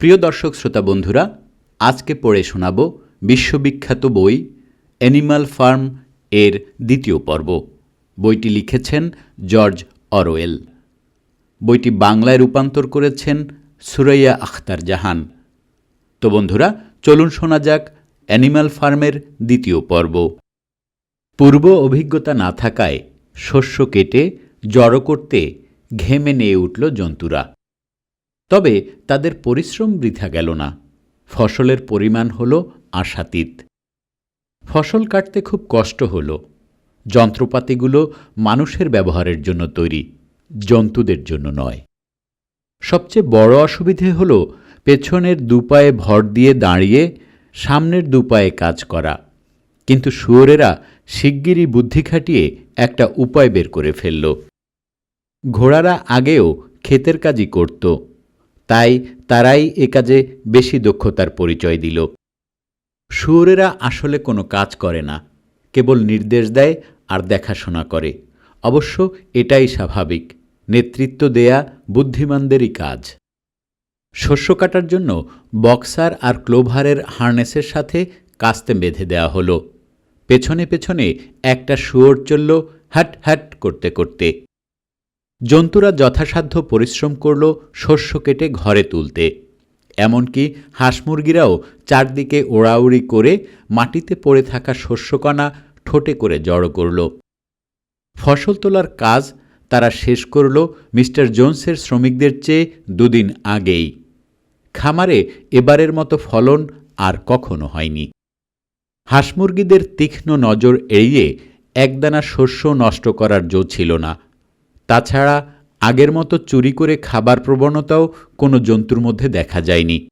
প্রিয় দর্শক, শ্রোতা বন্ধুরা, আজকে পড়ে শোনাব বিশ্ববিখ্যাত বই অ্যানিমাল ফার্ম এর দ্বিতীয় পর্ব। বইটি লিখেছেন জর্জ অরওয়েল। বইটি বাংলায় রূপান্তর করেছেন সুরাইয়া আখতার জাহান। তো বন্ধুরা, চলুন শোনা যাক অ্যানিমাল ফার্মের দ্বিতীয় পর্ব। পূর্ব অভিজ্ঞতা না থাকায় শস্য কেটে জড়ো করতে ঘেমে নিয়ে উঠল জন্তুরা। তবে তাদের পরিশ্রম বৃথা গেল না। ফসলের পরিমাণ হল আশাতীত। ফসল কাটতে খুব কষ্ট হল। যন্ত্রপাতিগুলো মানুষের ব্যবহারের জন্য তৈরি, জন্তুদের জন্য নয়। সবচেয়ে বড় অসুবিধে হল পেছনের দুপায়ে ভর দিয়ে দাঁড়িয়ে সামনের দুপায়ে কাজ করা। কিন্তু শুয়োরেরা শিগগিরই বুদ্ধি খাটিয়ে একটা উপায় বের করে ফেলল। ঘোড়ারা আগেও ক্ষেতের কাজই করত। তাই তারাই এ কাজে বেশি দক্ষতার পরিচয় দিল। শুয়োরেরা আসলে কোনো কাজ করে না, কেবল নির্দেশ দেয় আর দেখাশোনা করে। অবশ্য এটাই স্বাভাবিক, নেতৃত্ব দেয়া বুদ্ধিমানদেরই কাজ। শস্য কাটার জন্য বক্সার আর ক্লোভারের হার্নেসের সাথে কাস্তে বেঁধে দেওয়া হলো। পেছনে পেছনে একটা শুয়োর চলল, হ্যাট হ্যাট করতে করতে। জন্তুরা যথাসাধ্য পরিশ্রম করল শস্য কেটে ঘরে তুলতে। এমনকি হাঁস মুরগিরাও চারদিকে ওড়াউড়ি করে মাটিতে পড়ে থাকা শস্যকণা ঠোঁটে করে জড়ো করল। ফসল তোলার কাজ তারা শেষ করল মিস্টার জোনসের শ্রমিকদের চেয়ে দুদিন আগেই। খামারে এবারের মতো ফলন আর কখনো হয়নি। হাঁস মুরগিদের তীক্ষ্ণ নজর এড়িয়ে একদানা শস্য নষ্ট করার জো ছিল না। তাছাড়া আগের মতো চুরি করে খাবার প্রবণতাও কোনো জন্তুর মধ্যে দেখা যায়নি।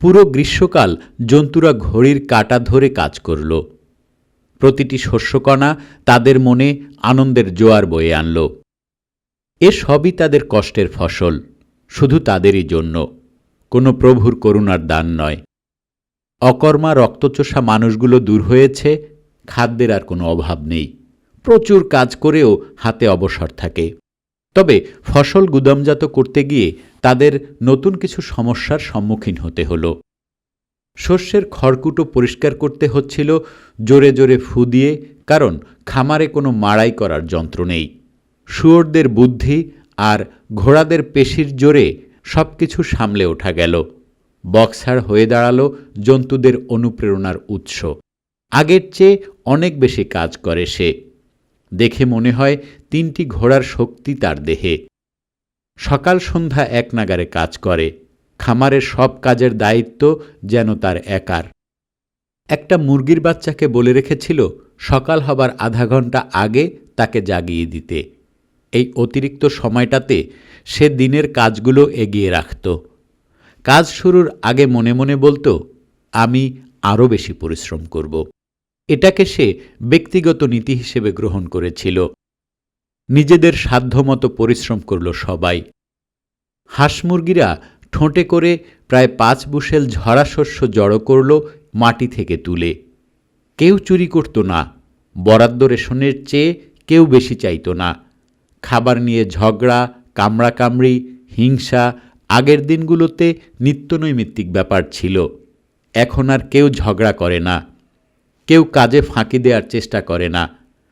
পুরো গ্রীষ্মকাল জন্তুরা ঘড়ির কাটা ধরে কাজ করল। প্রতিটি শস্যকণা তাদের মনে আনন্দের জোয়ার বয়ে আনল। এ সবই তাদের কষ্টের ফসল, শুধু তাদেরই জন্য। কোনো প্রভুর করুণার দান নয়। অকর্মা রক্তচোষা মানুষগুলো দূর হয়েছে, খাদ্যের আর কোনো অভাব নেই। প্রচুর কাজ করেও হাতে অবসর থাকে। তবে ফসল গুদামজাত করতে গিয়ে তাদের নতুন কিছু সমস্যার সম্মুখীন হতে হলো। শস্যের খড়কুটো পরিষ্কার করতে হচ্ছিল, জোরে জোরে ফু দিয়ে, কারণ খামারে কোনো মাড়াই করার যন্ত্র নেই। শুয়োরদের বুদ্ধি আর ঘোড়াদের পেশির জোরে সব কিছু সামলে ওঠা গেল। বক্সার হয়ে দাঁড়াল জন্তুদের অনুপ্রেরণার উৎস। আগের চেয়ে অনেক বেশি কাজ করে সে। দেখে মনে হয় তিনটি ঘোড়ার শক্তি তার দেহে। সকাল সন্ধ্যা এক নাগারে কাজ করে। খামারের সব কাজের দায়িত্ব যেন তার একার। একটা মুরগির বাচ্চাকে বলে রেখেছিল সকাল হবার আধা ঘণ্টা আগে তাকে জাগিয়ে দিতে। এই অতিরিক্ত সময়টাতে সে দিনের কাজগুলো এগিয়ে রাখত। কাজ শুরুর আগে মনে মনে বলতো, আমি আরও বেশি পরিশ্রম করব। এটাকে সে ব্যক্তিগত নীতি হিসেবে গ্রহণ করেছিল। নিজেদের সাধ্যমতো পরিশ্রম করল সবাই। হাঁসমুরগিরা ঠোঁটে করে প্রায় পাঁচ বুশেল ঝরা শস্য জড়ো করল মাটি থেকে তুলে। কেউ চুরি করত না, বরাদ্দ রেশনের চেয়ে কেউ বেশি চাইত না। খাবার নিয়ে ঝগড়া, কামড়াকামড়ি, হিংসা আগের দিনগুলোতে নিত্যনৈমিত্তিক ব্যাপার ছিল। এখন আর কেউ ঝগড়া করে না। কেউ কাজে ফাঁকি দেওয়ার চেষ্টা করে না।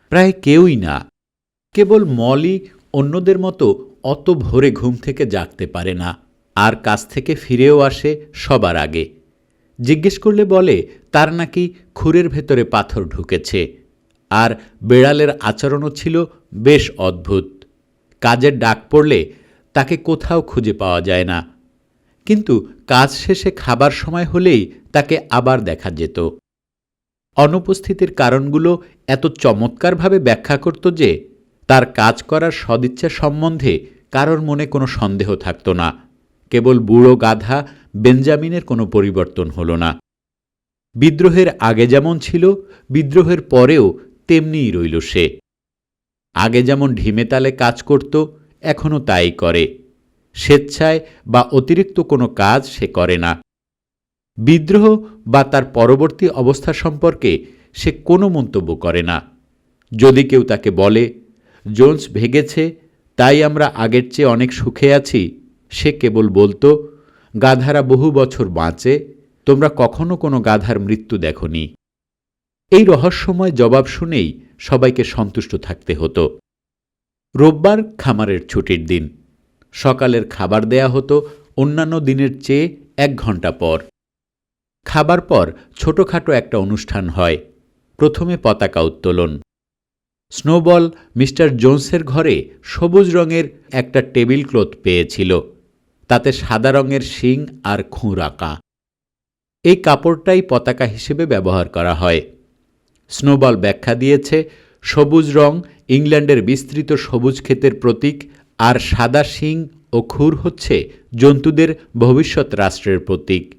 প্রায় কেউই না। কেবল মলই অন্যদের মতো অত ভোরে ঘুম থেকে জাগতে পারে না। আর কাজ থেকে ফিরেও আসে সবার আগে। জিজ্ঞেস করলে বলে, তার নাকি খুরের ভেতরে পাথর ঢুকেছে। আর বেড়ালের আচরণও ছিল বেশ অদ্ভুত। কাজের ডাক পড়লে তাকে কোথাও খুঁজে পাওয়া যায় না। কিন্তু কাজ শেষে খাবার সময় হলেই তাকে আবার দেখা যেত। অনুপস্থিতির কারণগুলো এত চমৎকারভাবে ব্যাখ্যা করত যে, তার কাজ করার সদিচ্ছা সম্বন্ধে কারোর মনে কোনো সন্দেহ থাকত না। কেবল বুড়ো গাধা বেঞ্জামিনের কোনো পরিবর্তন হল না। বিদ্রোহের আগে যেমন ছিল, বিদ্রোহের পরেও তেমনিই রইল সে। আগে যেমন ঢিমেতালে কাজ করত, এখনও তাই করে। স্বেচ্ছায় বা অতিরিক্ত কোনো কাজ সে করে না। বিদ্রোহ বা তার পরবর্তী অবস্থা সম্পর্কে সে কোনো মন্তব্য করে না। যদি কেউ তাকে বলে, জোন্স ভেগেছে, তাই আমরা আগের চেয়ে অনেক সুখে আছি সে কেবল বলতো, গাধারা বহু বছর বাঁচে, তোমরা কখনো কোনো গাধার মৃত্যু দেখনি এই রহস্যময় জবাব শুনেই সবাইকে সন্তুষ্ট থাকতে হতো। রোববার খামারের ছুটির দিন। সকালের খাবার দেয়া হতো অন্যান্য দিনের চেয়ে এক ঘণ্টা পর। খাবার পর ছোটখাটো একটা অনুষ্ঠান হয়। প্রথমে পতাকা উত্তোলন। স্নোবল মিস্টার জোন্সের ঘরে সবুজ রঙের একটা টেবিল ক্লথ পেয়েছিল। তাতে সাদা রঙের শিং আর খুঁড় আঁকা। এই কাপড়টাই পতাকা হিসেবে ব্যবহার করা হয়। স্নোবল ব্যাখ্যা দিয়েছে, সবুজ রং ইংল্যান্ডের বিস্তৃত সবুজ ক্ষেতের প্রতীক আর সাদা শিং ও খুর হচ্ছে জন্তুদের ভবিষ্যৎ রাষ্ট্রের প্রতীক।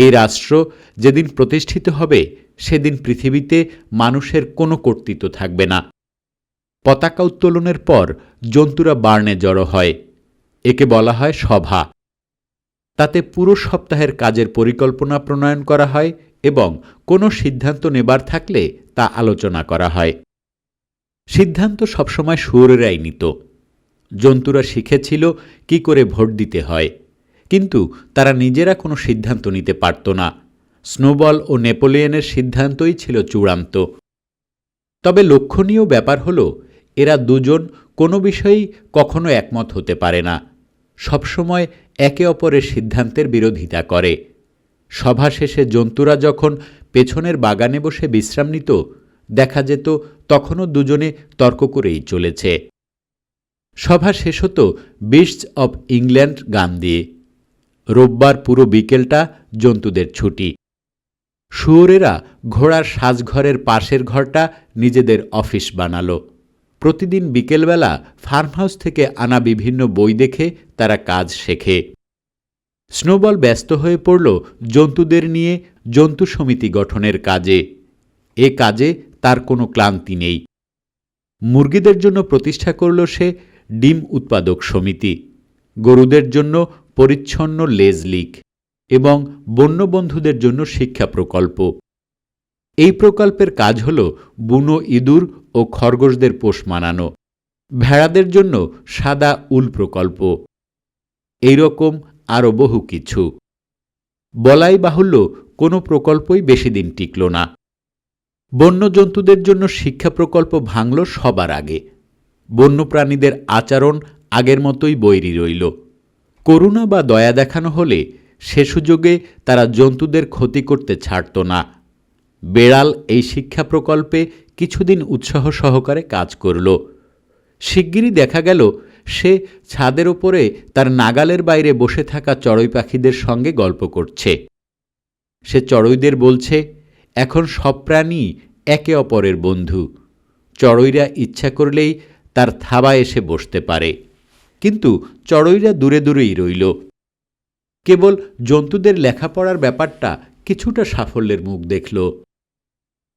এই রাষ্ট্র যেদিন প্রতিষ্ঠিত হবে, সেদিন পৃথিবীতে মানুষের কোনো কর্তৃত্ব থাকবে না। পতাকা উত্তোলনের পর জন্তুরা বার্নে জড়ো হয়, একে বলা হয় সভা। তাতে পুরো সপ্তাহের কাজের পরিকল্পনা প্রণয়ন করা হয় এবং কোনো সিদ্ধান্ত নেবার থাকলে তা আলোচনা করা হয়। সিদ্ধান্ত সবসময় শুয়োরেরাই নিত। জন্তুরা শিখেছিল কি করে ভোট দিতে হয়। কিন্তু তারা নিজেরা কোনো সিদ্ধান্ত নিতে পারত না। স্নোবল ও নেপোলিয়নের সিদ্ধান্তই ছিল চূড়ান্ত। তবে লক্ষণীয় ব্যাপার হল, এরা দুজন কোনো বিষয়েই কখনো একমত হতে পারে না। সবসময় একে অপরের সিদ্ধান্তের বিরোধিতা করে। সভা শেষে জন্তুরা যখন পেছনের বাগানে বসে বিশ্রাম নিত, দেখা যেত তখনও দুজনে তর্ক করেই চলেছে। সভা শেষ হতো বিস্টস অব ইংল্যান্ড গান দিয়ে। রোববার পুরো বিকেলটা জন্তুদের ছুটি। শুয়োরেরা ঘোড়ার সাজঘরের পাশের ঘরটা নিজেদের অফিস বানালো। প্রতিদিন বিকেলবেলা ফার্ম হাউস থেকে আনা বিভিন্ন বই দেখে তারা কাজ শেখে। স্নোবল ব্যস্ত হয়ে পড়ল জন্তুদের নিয়ে জন্তু সমিতি গঠনের কাজে। এ কাজে তার কোনো ক্লান্তি নেই। মুরগিদের জন্য প্রতিষ্ঠা করল সে ডিম উৎপাদক সমিতি। গরুদের জন্য পরিচ্ছন্ন লেজ লিক এবং বন্যবন্ধুদের জন্য শিক্ষা প্রকল্প। এই প্রকল্পের কাজ হল বুনো ইঁদুর ও খরগোশদের পোষ মানানো, ভেড়াদের জন্য সাদা উল প্রকল্প। এই রকম আরও বহু কিছু। বলাই বাহুল্য, কোনো প্রকল্পই বেশি দিন টিকল না। বন্যজন্তুদের জন্য শিক্ষা প্রকল্প ভাঙল সবার আগে। বন্যপ্রাণীদের আচরণ আগের মতোই বৈরী রইল। করুণা বা দয়া দেখানো হলে সে সুযোগে তারা জন্তুদের ক্ষতি করতে ছাড়ত না। বেড়াল এই শিক্ষা প্রকল্পে কিছুদিন উৎসাহ সহকারে কাজ করল। শিগগিরই দেখা গেল সে ছাদের ওপরে তার নাগালের বাইরে বসে থাকা চড়ুই পাখিদের সঙ্গে গল্প করছে। সে চড়ুইদের বলছে, এখন সব প্রাণী একে অপরের বন্ধু। চড়ুইরা ইচ্ছা করলেই তার থাবা এসে বসতে পারে। কিন্তু চড়ুইরা দূরে দূরেই রইল। কেবল জন্তুদের লেখাপড়ার ব্যাপারটা কিছুটা সাফল্যের মুখ দেখল।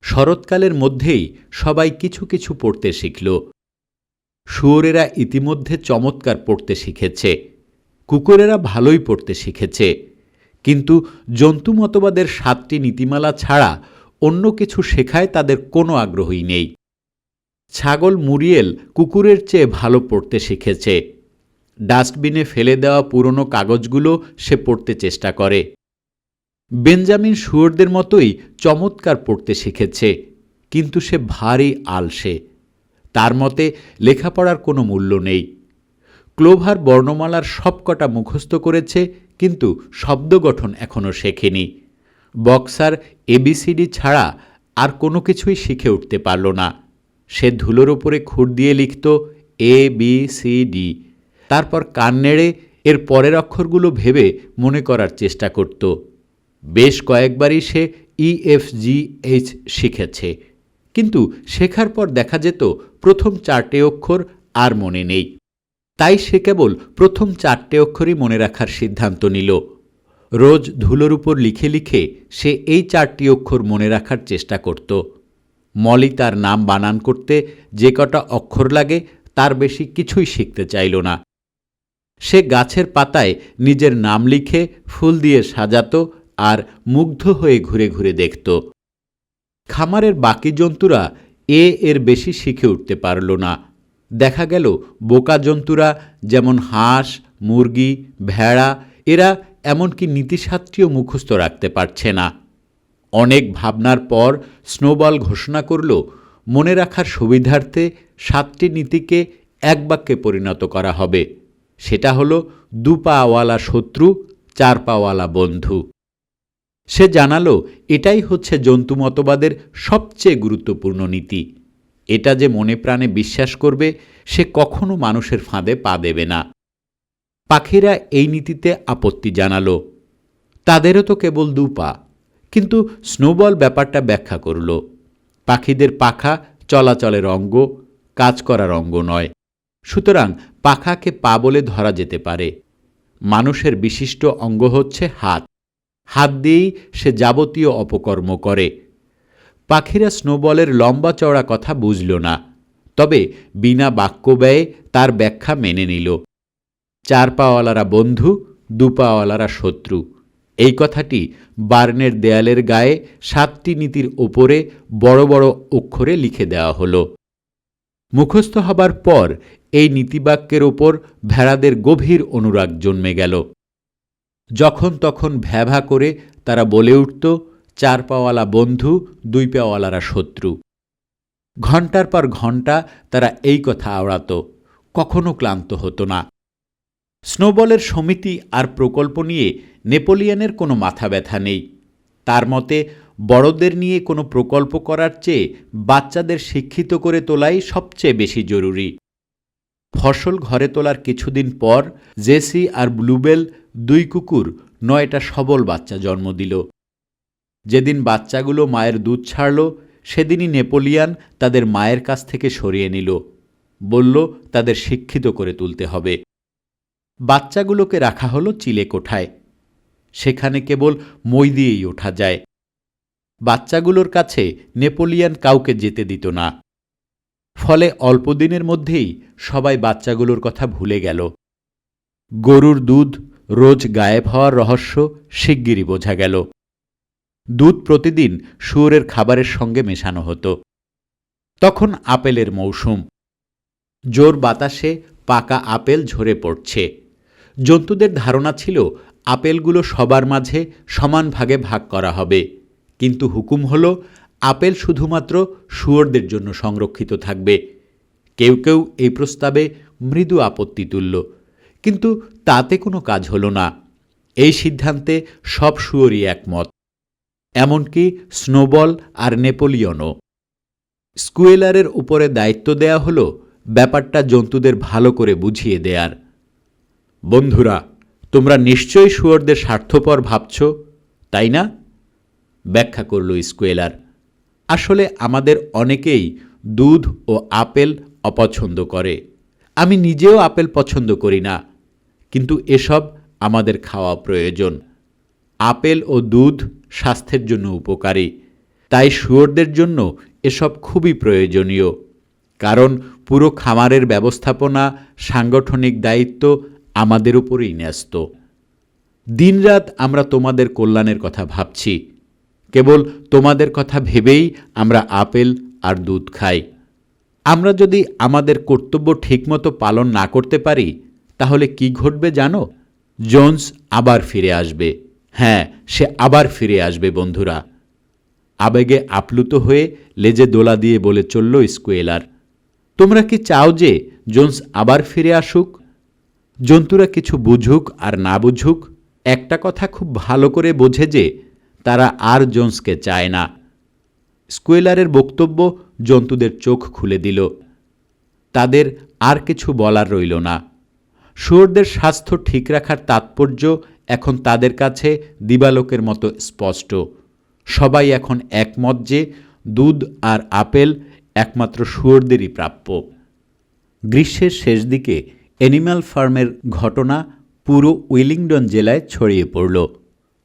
শরৎকালের মধ্যেই সবাই কিছু কিছু পড়তে শিখল। শুয়োরেরা ইতিমধ্যে চমৎকার পড়তে শিখেছে। কুকুরেরা ভালোই পড়তে শিখেছে। কিন্তু জন্তু মতবাদের সাতটি নীতিমালা ছাড়া অন্য কিছু শেখায় তাদের কোনো আগ্রহই নেই। ছাগল মুরিয়েল কুকুরের চেয়ে ভালো পড়তে শিখেছে। ডাস্টবিনে ফেলে দেওয়া পুরনো কাগজগুলো সে পড়তে চেষ্টা করে। বেঞ্জামিন শুয়োরদের মতোই চমৎকার পড়তে শিখেছে, কিন্তু সে ভারী আলসে। তার মতে, লেখাপড়ার কোনো মূল্য নেই। ক্লোভার বর্ণমালার সবকটা মুখস্থ করেছে, কিন্তু শব্দ গঠন এখনও শেখেনি। বক্সার এবিসিডি ছাড়া আর কোনো কিছুই শিখে উঠতে পারল না। সে ধুলোর ওপরে খুর দিয়ে লিখত এ বি সি ডি তারপর কান নেড়ে এর পরের অক্ষরগুলো ভেবে মনে করার চেষ্টা করত। বেশ কয়েকবারই সে ইএফজিএইচ শিখেছে। কিন্তু শেখার পর দেখা যেত প্রথম চারটে অক্ষর আর মনে নেই। তাই সে কেবল প্রথম চারটে অক্ষরই মনে রাখার সিদ্ধান্ত নিল। রোজ ধুলোর উপর লিখে লিখে সে এই চারটি অক্ষর মনে রাখার চেষ্টা করত। মলি তার নাম বানান করতে যে কটা অক্ষর লাগে তার বেশি কিছুই শিখতে চাইল না। সে গাছের পাতায় নিজের নাম লিখে ফুল দিয়ে সাজাত আর মুগ্ধ হয়ে ঘুরে ঘুরে দেখত। খামারের বাকি জন্তুরা এ এর বেশি শিখে উঠতে পারল না। দেখা গেল, বোকা জন্তুরা যেমন হাঁস, মুরগি, ভেড়া, এরা এমনকি নীতিশাস্ত্রীয় মুখস্থ রাখতে পারছে না। অনেক ভাবনার পর স্নোবল ঘোষণা করল, মনে রাখার সুবিধার্থে সাতটি নীতিকে এক বাক্যে পরিণত করা হবে। সেটা হলো দু পাওয়ালা শত্রু চার পাওয়ালা বন্ধু। সে জানালো, এটাই হচ্ছে জন্তু মতবাদের সবচেয়ে গুরুত্বপূর্ণ নীতি। এটা যে মনে প্রাণে বিশ্বাস করবে, সে কখনো মানুষের ফাঁদে পা দেবে না। পাখিরা এই নীতিতে আপত্তি জানালো। তাদেরও তো কেবল দু পা কিন্তু স্নোবল ব্যাপারটা ব্যাখ্যা করল। পাখিদের পাখা চলাচলের অঙ্গ, কাজ করার অঙ্গ নয়। সুতরাং পাখাকে পা বলে ধরা যেতে পারে। মানুষের বিশিষ্ট অঙ্গ হচ্ছে হাত। হাত দিয়েই সে যাবতীয় অপকর্ম করে। পাখিরা স্নোবলের লম্বা চওড়া কথা বুঝল না, তবে বিনা বাক্য ব্যয়ে তার ব্যাখ্যা মেনে নিল। চার পাওয়ালারা বন্ধু দু পাওয়ালারা শত্রু। এই কথাটি বার্নের দেয়ালের গায়ে সাতটি নীতির ওপরে বড় বড় অক্ষরে লিখে দেওয়া হলো। মুখস্থ হবার পর এই নীতিবাক্যের ওপর ভেড়াদের গভীর অনুরাগ জন্মে গেল। যখন তখন ভ্যাভা করে তারা বলে উঠত, চার পাওয়ালা বন্ধু, দুই পাওয়ালারা শত্রু। ঘণ্টার পর ঘণ্টা তারা এই কথা আওড়াত, কখনো ক্লান্ত হতো না। স্নোবলের সমিতি আর প্রকল্প নিয়ে নেপোলিয়নের কোনো মাথা ব্যথা নেই। তার মতে বড়দের নিয়ে কোনো প্রকল্প করার চেয়ে বাচ্চাদের শিক্ষিত করে তোলাই সবচেয়ে বেশি জরুরি। ফসল ঘরে তোলার কিছুদিন পর জেসি আর ব্লুবেল দুই কুকুর, নয়টা সবল বাচ্চা জন্ম দিল। যেদিন বাচ্চাগুলো মায়ের দুধ ছাড়ল, সেদিনই নেপোলিয়ান তাদের মায়ের কাছ থেকে সরিয়ে নিল। বলল, তাদের শিক্ষিত করে তুলতে হবে। বাচ্চাগুলোকে রাখা হলো চিলে কোঠায়। সেখানে কেবল মই দিয়েই ওঠা যায়। বাচ্চাগুলোর কাছে নেপোলিয়ান কাউকে যেতে দিত না। ফলে অল্পদিনের মধ্যেই সবাই বাচ্চাগুলোর কথা ভুলে গেল। গরুর দুধ রোজ গায়েব হওয়ার রহস্য শিগগিরই বোঝা গেল। দুধ প্রতিদিন শুয়োরের খাবারের সঙ্গে মেশানো হতো। তখন আপেলের মৌসুম। জোর বাতাসে পাকা আপেল ঝরে পড়ছে। জন্তুদের ধারণা ছিল, আপেলগুলো সবার মাঝে সমান ভাগে ভাগ করা হবে। কিন্তু হুকুম হল, আপেল শুধুমাত্র শুয়োরদের জন্য সংরক্ষিত থাকবে। কেউ কেউ এই প্রস্তাবে মৃদু আপত্তি তুলল, কিন্তু তাতে কোনো কাজ হল না। এই সিদ্ধান্তে সব শুয়োরই একমত। এমনকি স্নোবল আর নেপোলিয়নও। স্কুয়েলারের উপরে দায়িত্ব দেয়া হলো ব্যাপারটা জন্তুদের ভালো করে বুঝিয়ে দেয়ার। বন্ধুরা, তোমরা নিশ্চয়ই শুয়োরদের স্বার্থপর ভাবছ, তাই না? ব্যাখ্যা করল স্কুয়েলার। আসলে আমাদের অনেকেই দুধ ও আপেল অপছন্দ করে। আমি নিজেও আপেল পছন্দ করি না, কিন্তু এসব আমাদের খাওয়া প্রয়োজন। আপেল ও দুধ স্বাস্থ্যের জন্য উপকারী, তাই শুয়োরদের জন্য এসব খুবই প্রয়োজনীয়। কারণ পুরো খামারের ব্যবস্থাপনা, সাংগঠনিক দায়িত্ব আমাদের উপরেই ন্যস্ত। দিনরাত আমরা তোমাদের কল্যাণের কথা ভাবছি। কেবল তোমাদের কথা ভেবেই আমরা আপেল আর দুধ খাই। আমরা যদি আমাদের কর্তব্য ঠিকমতো পালন না করতে পারি, তাহলে কি ঘটবে জানো? জোন্স আবার ফিরে আসবে। হ্যাঁ সে আবার ফিরে আসবে, বন্ধুরা। আবেগে আপ্লুত হয়ে লেজে দোলা দিয়ে বলে চলল স্কুয়েলার, তোমরা কি চাও যে জোন্স আবার ফিরে আসুক? জন্তুরা কিছু বুঝুক আর না বুঝুক, একটা কথা খুব ভালো করে বোঝে যে তারা আর জোন্সকে চায় না। স্কুয়েলারের বক্তব্য জন্তুদের চোখ খুলে দিল। তাদের আর কিছু বলার রইল না। শুয়োরদের স্বাস্থ্য ঠিক রাখার তাৎপর্য এখন তাদের কাছে দিবালোকের মতো স্পষ্ট। সবাই এখন একমত যে দুধ আর আপেল একমাত্র শুয়োরদেরই প্রাপ্য। গ্রীষ্মের শেষ দিকে অ্যানিম্যাল ফার্মের ঘটনা পুরো উইলিংডন জেলায় ছড়িয়ে পড়ল।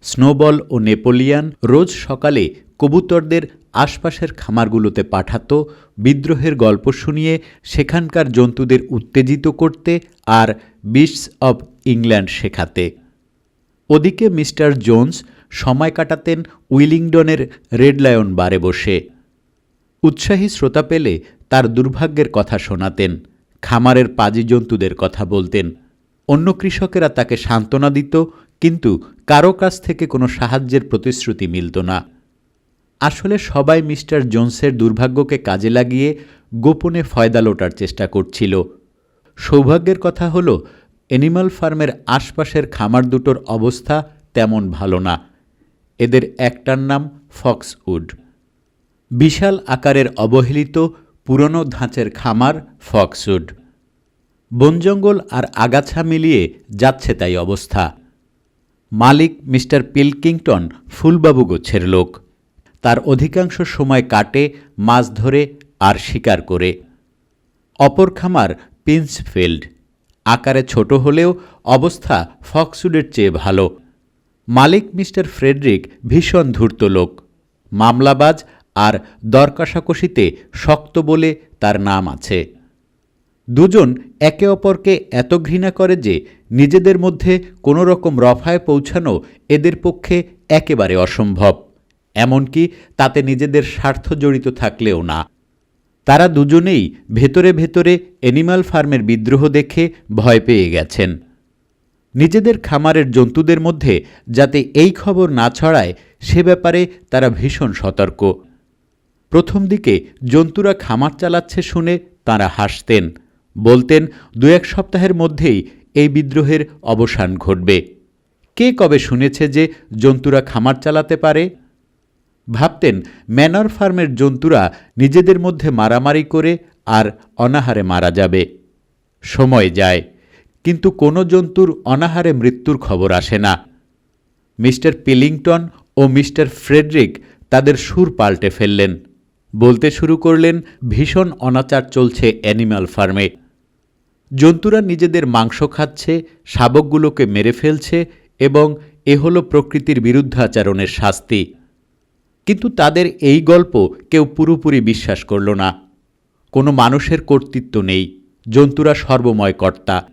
স্নোবল ও নেপোলিয়ান রোজ সকালে কবুতরদের আশপাশের খামারগুলোতে পাঠাত, বিদ্রোহের গল্প শুনিয়ে সেখানকার জন্তুদের উত্তেজিত করতে আর বিস্টস অব ইংল্যান্ড শেখাতে। ওদিকে মিস্টার জোন্স সময় কাটাতেন উইলিংডনের রেড লায়ন বারে বসে। উৎসাহী শ্রোতা পেলে তার দুর্ভাগ্যের কথা শোনাতেন, খামারের পাজি জন্তুদের কথা বলতেন। অন্য কৃষকেরা তাকে সান্ত্বনা দিত কিন্তু কারও কাছ থেকে কোনো সাহায্যের প্রতিশ্রুতি মিলত না। আসলে সবাই মিস্টার জোনসের দুর্ভাগ্যকে কাজে লাগিয়ে গোপনে ফয়দা লোটার চেষ্টা করছিল। সৌভাগ্যের কথা হলো অ্যানিমাল ফার্মের আশপাশের খামার দুটোর অবস্থা তেমন ভালো না। এদের একটার নাম ফক্সউড। বিশাল আকারের অবহেলিত পুরনো ধাঁচের খামার ফক্সউড। বনজঙ্গল আর আগাছা মিলিয়ে যাচ্ছে তাই অবস্থা। মালিক মিস্টার পিলকিংটন ফুলবাবু গোছের লোক। তার অধিকাংশ সময় কাটে, মাছ ধরে আর শিকার করে। অপর খামার পিন্সফিল্ড। আকারে ছোট হলেও অবস্থা ফক্সুডের চেয়ে ভালো। মালিক মিস্টার ফ্রেডরিক ভীষণ ধূর্ত লোক। মামলাবাজ আর দরকষাকষিতে শক্ত বলে তার নাম আছে। দুজন একে অপরকে এত ঘৃণা করে যে নিজেদের মধ্যে কোনো রকম রফায় পৌঁছানো এদের পক্ষে একেবারে অসম্ভব। এমনকি তাতে নিজেদের স্বার্থ জড়িত থাকলেও না। তারা দুজনেই ভেতরে ভেতরে অ্যানিমাল ফার্মের বিদ্রোহ দেখে ভয় পেয়ে গেছেন। নিজেদের খামারের জন্তুদের মধ্যে যাতে এই খবর না ছড়ায়, সে ব্যাপারে তারা ভীষণ সতর্ক। প্রথম দিকে জন্তুরা খামার চালাচ্ছে শুনে তারা হাসতেন। বলতেন দু এক সপ্তাহের মধ্যেই এই বিদ্রোহের অবসান ঘটবে। কে কবে শুনেছে যে জন্তুরা খামার চালাতে পারে? ভাবতেন, ম্যানর ফার্মের জন্তুরা নিজেদের মধ্যে মারামারি করে আর অনাহারে মারা যাবে। সময় যায়, কিন্তু কোনো জন্তুর অনাহারে মৃত্যুর খবর আসে না। মিস্টার পিলিংটন ও মিস্টার ফ্রেডরিক তাদের সুর পাল্টে ফেললেন। বলতে শুরু করলেন, ভীষণ অনাচার চলছে অ্যানিম্যাল ফার্মে। জন্তুরা নিজেদের মাংস খাচ্ছে, শাবকগুলোকে মেরে ফেলছে এবং এ হলো প্রকৃতির বিরুদ্ধাচরণের শাস্তি। কিন্তু তাদের এই গল্প কেউ পুরোপুরি বিশ্বাস করল না। কোনো মানুষের কর্তৃত্ব নেই, জন্তুরা সর্বময় কর্তা।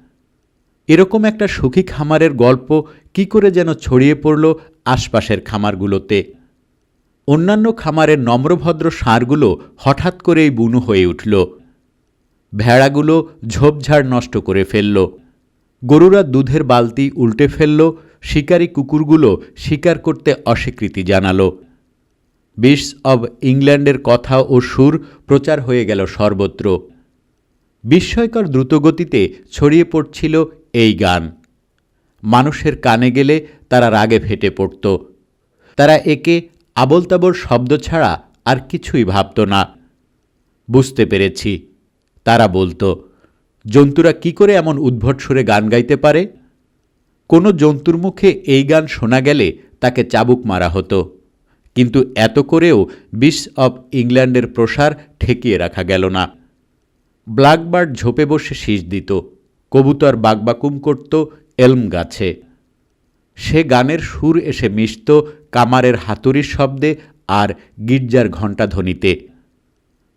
এরকম একটা সুখী খামারের গল্প কি করে যেন ছড়িয়ে পড়ল আশপাশের খামারগুলোতে? অন্যান্য খামারের নম্রভদ্র সারগুলো হঠাৎ করেই বুনো হয়ে উঠল। ভেড়াগুলো ঝোপঝাড় নষ্ট করে ফেলল। গরুরা দুধের বালতি উল্টে ফেলল, শিকারী কুকুরগুলো শিকার করতে অস্বীকৃতি জানালো। বিশ অব ইংল্যান্ডের কথা ও সুর প্রচার হয়ে গেল সর্বত্র। বিস্ময়কর দ্রুতগতিতে ছড়িয়ে পড়ছিল এই গান। মানুষের কানে গেলে তারা রাগে ফেটে পড়ত। তারা একে আবলতাবর শব্দ ছাড়া আর কিছুই ভাবত না। বুঝতে পেরেছি। তারা বলতো, জন্তুরা কি করে এমন উদ্ভট সুরে গান গাইতে পারে? কোনো জন্তুর মুখে এই গান শোনা গেলে তাকে চাবুক মারা হতো। কিন্তু এত করেও বিশ অব ইংল্যান্ডের প্রসার ঠেকিয়ে রাখা গেল না। ব্ল্যাকবার্ড ঝোপে বসে শীষ দিত, কবুতর বাগবাকুম করত এলম গাছে। সে গানের সুর এসে মিশত কামারের হাতুড়ির শব্দে আর গির্জার ঘণ্টাধ্বনিতে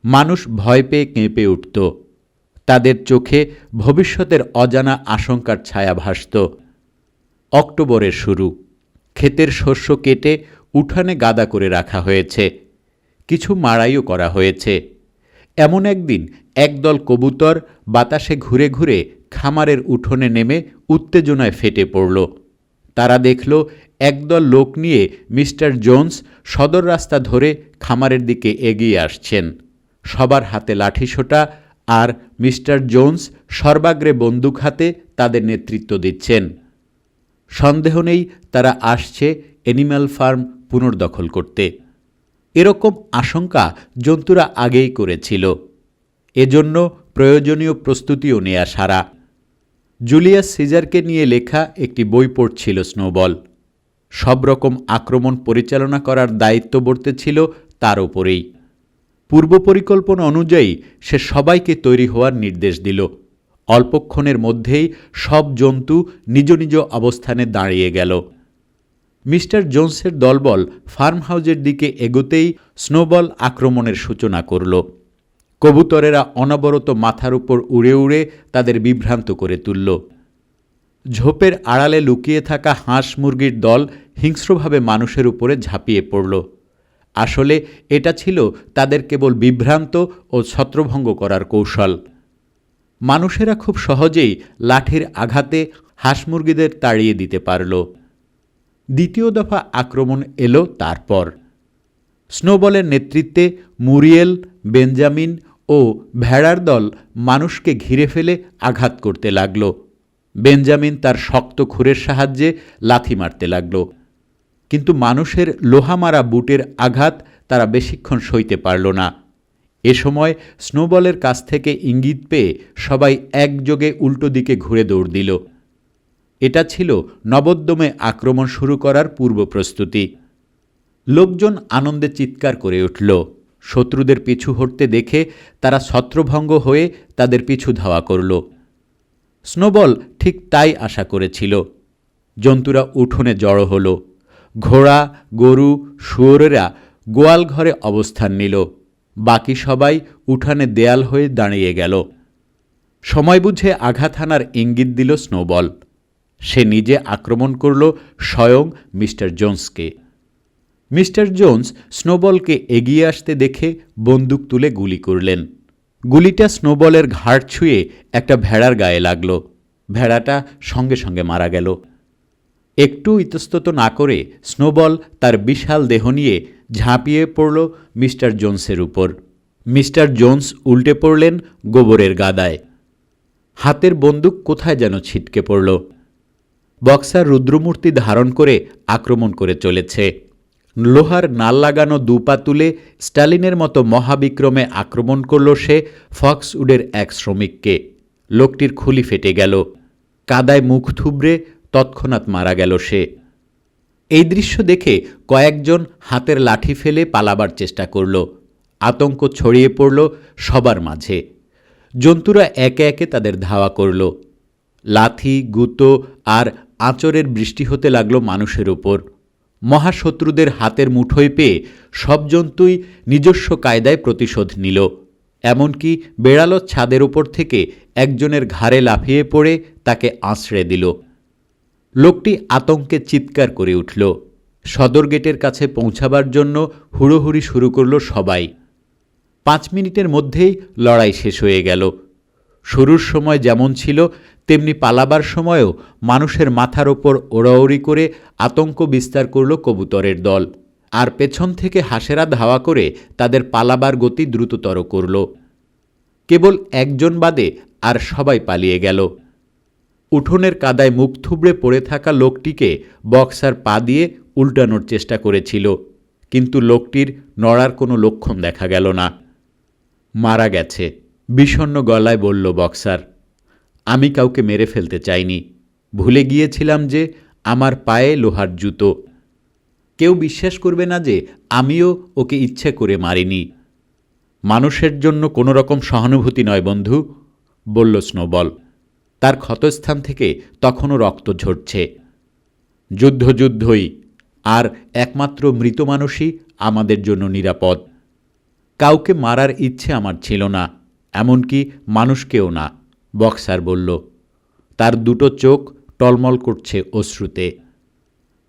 মানুষ ভয় পেয়ে কেঁপে উঠত। তাদের চোখে ভবিষ্যতের অজানা আশঙ্কার ছায়া ভাসত। অক্টোবরের শুরু। ক্ষেতের শস্য কেটে উঠানে গাদা করে রাখা হয়েছে। কিছু মাড়াইও করা হয়েছে। এমন একদিন একদল কবুতর বাতাসে ঘুরে ঘুরে খামারের উঠোনে নেমে উত্তেজনায় ফেটে পড়ল। তারা দেখল একদল লোক নিয়ে মিস্টার জোন্স সদর রাস্তা ধরে খামারের দিকে এগিয়ে আসছেন। সবার হাতে লাঠিসোঁটা আর মিস্টার জোন্স সর্বাগ্রে বন্দুক হাতে তাদের নেতৃত্ব দিচ্ছেন। সন্দেহ নেই তারা আসছে অ্যানিম্যাল ফার্ম পুনর্দখল করতে। এরকম আশঙ্কা জন্তুরা আগেই করেছিল। এজন্য প্রয়োজনীয় প্রস্তুতিও নেয়া সারা। জুলিয়াস সিজারকে নিয়ে লেখা একটি বই পড়ছিল স্নোবল। সব রকম আক্রমণ পরিচালনা করার দায়িত্ব বর্তেছিল তার ওপরেই পূর্ব পরিকল্পনা অনুযায়ী সে সবাইকে তৈরি হওয়ার নির্দেশ দিল। অল্পক্ষণের মধ্যেই সব জন্তু নিজ নিজ অবস্থানে দাঁড়িয়ে গেল। মিস্টার জোন্সের দলবল ফার্ম হাউজের দিকে এগোতেই স্নোবল আক্রমণের সূচনা করল। কবুতরেরা অনবরত মাথার উপর উড়ে উড়ে তাদের বিভ্রান্ত করে তুলল। ঝোপের আড়ালে লুকিয়ে থাকা হাঁস মুরগির দল হিংস্রভাবে মানুষের উপরে ঝাঁপিয়ে পড়ল। আসলে এটা ছিল তাদের কেবল বিভ্রান্ত ও ছত্রভঙ্গ করার কৌশল। মানুষেরা খুব সহজেই লাঠির আঘাতে হাঁস মুরগিদের তাড়িয়ে দিতে পারল। দ্বিতীয় দফা আক্রমণ এলো তারপর। স্নোবলের নেতৃত্বে মুরিয়েল, বেঞ্জামিন ও ভেড়ার দল মানুষকে ঘিরে ফেলে আঘাত করতে লাগল। বেঞ্জামিন তার শক্ত খুরের সাহায্যে লাথি মারতে লাগল। কিন্তু মানুষের লোহামারা বুটের আঘাত তারা বেশিক্ষণ সইতে পারল না। এ সময় স্নোবলের কাছ থেকে ইঙ্গিত পেয়ে সবাই একযোগে উল্টো দিকে ঘুরে দৌড় দিল। এটা ছিল নবোদ্যমে আক্রমণ শুরু করার পূর্ব প্রস্তুতি। লোকজন আনন্দে চিৎকার করে উঠল। শত্রুদের পিছু হটতে দেখে তারা ছত্রভঙ্গ হয়ে তাদের পিছু ধাওয়া করল। স্নোবল ঠিক তাই আশা করেছিল। জন্তুরা উঠোনে জড়ো হল। ঘোড়া, গরু, শুয়োরেরা গোয়াল ঘরে অবস্থান নিল। বাকি সবাই উঠানে দেয়াল হয়ে দাঁড়িয়ে গেল। সময় বুঝে আঘাত হানার ইঙ্গিত দিল স্নোবল। সে নিজে আক্রমণ করল স্বয়ং মিস্টার জোন্সকে। মিস্টার জোন্স স্নোবলকে এগিয়ে আসতে দেখে বন্দুক তুলে গুলি করলেন। গুলিটা স্নোবলের ঘাড় ছুঁয়ে একটা ভেড়ার গায়ে লাগল। ভেড়াটা সঙ্গে সঙ্গে মারা গেল। একটু ইতস্তত না করে স্নোবল তার বিশাল দেহ নিয়ে ঝাঁপিয়ে পড়ল মিস্টার জোন্সের উপর। মিস্টার জোন্স উল্টে পড়লেন গোবরের গাদায়। হাতের বন্দুক কোথায় যেন ছিটকে পড়ল। বক্সার রুদ্রমূর্তি ধারণ করে আক্রমণ করে চলেছে। লোহার নাল লাগানো দুপা তুলে স্টালিনের মতো মহাবিক্রমে আক্রমণ করল সে ফক্সউডের এক শ্রমিককে। লোকটির খুলি ফেটে গেল। কাদায় মুখ থুবড়ে তৎক্ষণাৎ মারা গেল সে। এই দৃশ্য দেখে কয়েকজন হাতের লাঠি ফেলে পালাবার চেষ্টা করল। আতঙ্ক ছড়িয়ে পড়ল সবার মাঝে। জন্তুরা একে একে তাদের ধাওয়া করল। লাথি, গুতো আর আঁচরের বৃষ্টি হতে লাগল মানুষের উপর। মহাশত্রুদের হাতের মুঠোয় পেয়ে সব জন্তুই নিজস্ব কায়দায় প্রতিশোধ নিল। এমনকি বেড়ালো ছাদের উপর থেকে একজনের ঘাড়ে লাফিয়ে পড়ে তাকে আঁচড়ে দিল। লোকটি আতঙ্কে চিৎকার করে উঠল। সদর গেটের কাছে পৌঁছাবার জন্য হুড়োহুড়ি শুরু করল সবাই। পাঁচ মিনিটের মধ্যেই লড়াই শেষ হয়ে গেল। শুরুর সময় যেমন ছিল, তেমনি পালাবার সময়ও মানুষের মাথার ওপর ওড়াওড়ি করে আতঙ্ক বিস্তার করল কবুতরের দল। আর পেছন থেকে হাসেরা ধাওয়া করে তাদের পালাবার গতি দ্রুততর করল। কেবল একজন বাদে আর সবাই পালিয়ে গেল। উঠোনের কাদায় মুখ থুবড়ে পড়ে থাকা লোকটিকে বক্সার পা দিয়ে উল্টানোর চেষ্টা করেছিল, কিন্তু লোকটির নড়ার কোনো লক্ষণ দেখা গেল না। মারা গেছে বিষণ্ন গলায় বলল বক্সার, আমি কাউকে মেরে ফেলতে চাইনি। ভুলে গিয়েছিলাম যে আমার পায়ে লোহার জুতো। কেউ বিশ্বাস করবে না যে আমিও ওকে ইচ্ছে করে মারিনি। মানুষের জন্য কোনো রকম সহানুভূতি নয় বন্ধু, বলল স্নোবল। তার ক্ষতস্থান থেকে তখনও রক্ত ঝরছে। যুদ্ধ যুদ্ধই, আর একমাত্র মৃত মানুষই আমাদের জন্য নিরাপদ। কাউকে মারার ইচ্ছে আমার ছিল না, এমনকি মানুষকেও না, বক্সার বলল। তার দুটো চোখ টলমল করছে অশ্রুতে।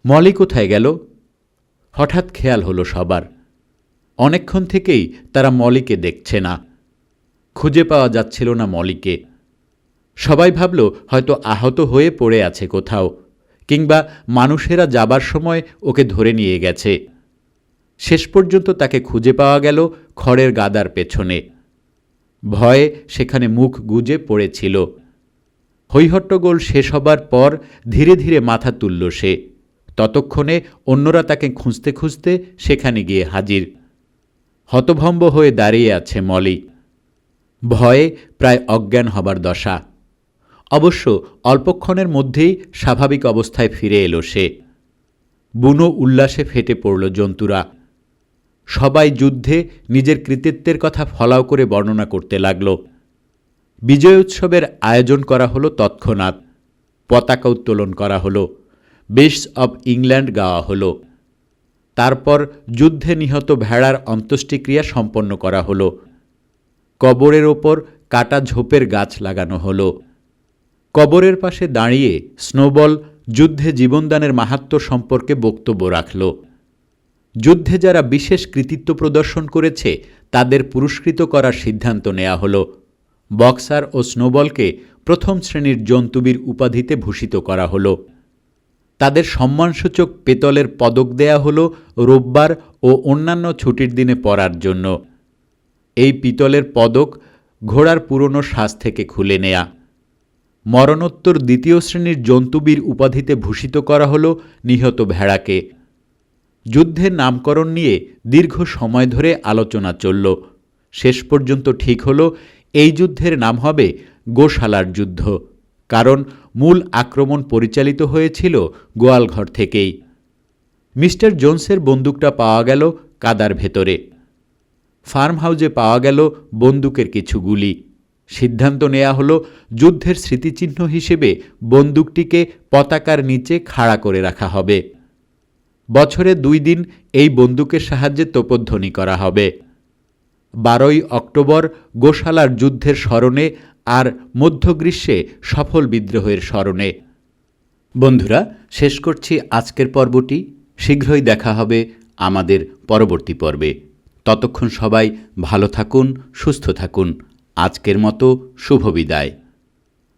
মলি কোথায় গেল? হঠাৎ খেয়াল হলো সবার। অনেকক্ষণ থেকেই তারা মলিকে দেখছে না। খুঁজে পাওয়া যাচ্ছিল না মলিকে। সবাই ভাবল হয়তো আহত হয়ে পড়ে আছে কোথাও, কিংবা মানুষেরা যাবার সময় ওকে ধরে নিয়ে গেছে। শেষ পর্যন্ত তাকে খুঁজে পাওয়া গেল খড়ের গাদার পেছনে। ভয়ে সেখানে মুখ গুজে পড়েছিল। হৈহট্টগোল শেষ হবার পর ধীরে ধীরে মাথা তুলল সে। ততক্ষণে অন্যরা তাকে খুঁজতে খুঁজতে সেখানে গিয়ে হাজির। হতভম্ব হয়ে দাঁড়িয়ে আছে মলি। ভয়ে প্রায় অজ্ঞান হবার দশা। অবশ্য অল্পক্ষণের মধ্যেই স্বাভাবিক অবস্থায় ফিরে এলো সে। বুনো উল্লাসে ফেটে পড়ল জন্তুরা। সবাই যুদ্ধে নিজের কৃতিত্বের কথা ফলাও করে বর্ণনা করতে লাগল। বিজয় উৎসবের আয়োজন করা হলো তৎক্ষণাৎ। পতাকা উত্তোলন করা হলো। বেস অব ইংল্যান্ড গাওয়া হলো। তারপর যুদ্ধে নিহত ভেড়ার অন্ত্যেষ্টিক্রিয়া সম্পন্ন করা হলো। কবরের ওপর কাটা ঝোপের গাছ লাগানো হলো। কবরের পাশে দাঁড়িয়ে স্নোবল যুদ্ধে জীবনদানের মাহাত্ম্য সম্পর্কে বক্তব্য রাখল। যুদ্ধে যারা বিশেষ কৃতিত্ব প্রদর্শন করেছে, তাদের পুরস্কৃত করার সিদ্ধান্ত নেওয়া হল। বক্সার ও স্নোবলকে প্রথম শ্রেণির জন্তুবীর উপাধিতে ভূষিত করা হল। তাদের সম্মানসূচক পেতলের পদক দেয়া হল রোববার ও অন্যান্য ছুটির দিনে পরার জন্য। এই পিতলের পদক ঘোড়ার পুরনো শ্বাস থেকে খুলে নেয়া। মরণোত্তর দ্বিতীয় শ্রেণির জন্তুবীর উপাধিতে ভূষিত করা হল নিহত ভেড়াকে। যুদ্ধের নামকরণ নিয়ে দীর্ঘ সময় ধরে আলোচনা চলল। শেষ পর্যন্ত ঠিক হল, এই যুদ্ধের নাম হবে গোশালার যুদ্ধ। কারণ মূল আক্রমণ পরিচালিত হয়েছিল গোয়ালঘর থেকেই। মিস্টার জোনসের বন্দুকটা পাওয়া গেল কাদার ভেতরে। ফার্ম হাউজে পাওয়া গেল বন্দুকের কিছু গুলি। সিদ্ধান্ত নেওয়া হলো যুদ্ধের স্মৃতিচিহ্ন হিসেবে বন্দুকটিকে পতাকার নিচে খাড়া করে রাখা হবে। বছরে দুই দিন এই বন্দুকের সাহায্যে তোপধ্বনি করা হবে। বারোই অক্টোবর গোশালার যুদ্ধের স্মরণে আর মধ্যগ্রীষ্মে সফল বিদ্রোহের স্মরণে। বন্ধুরা, শেষ করছি আজকের পর্বটি। শীঘ্রই দেখা হবে আমাদের পরবর্তী পর্বে। ততক্ষণ সবাই ভালো থাকুন, সুস্থ থাকুন। আজকের মতো শুভ বিদায়।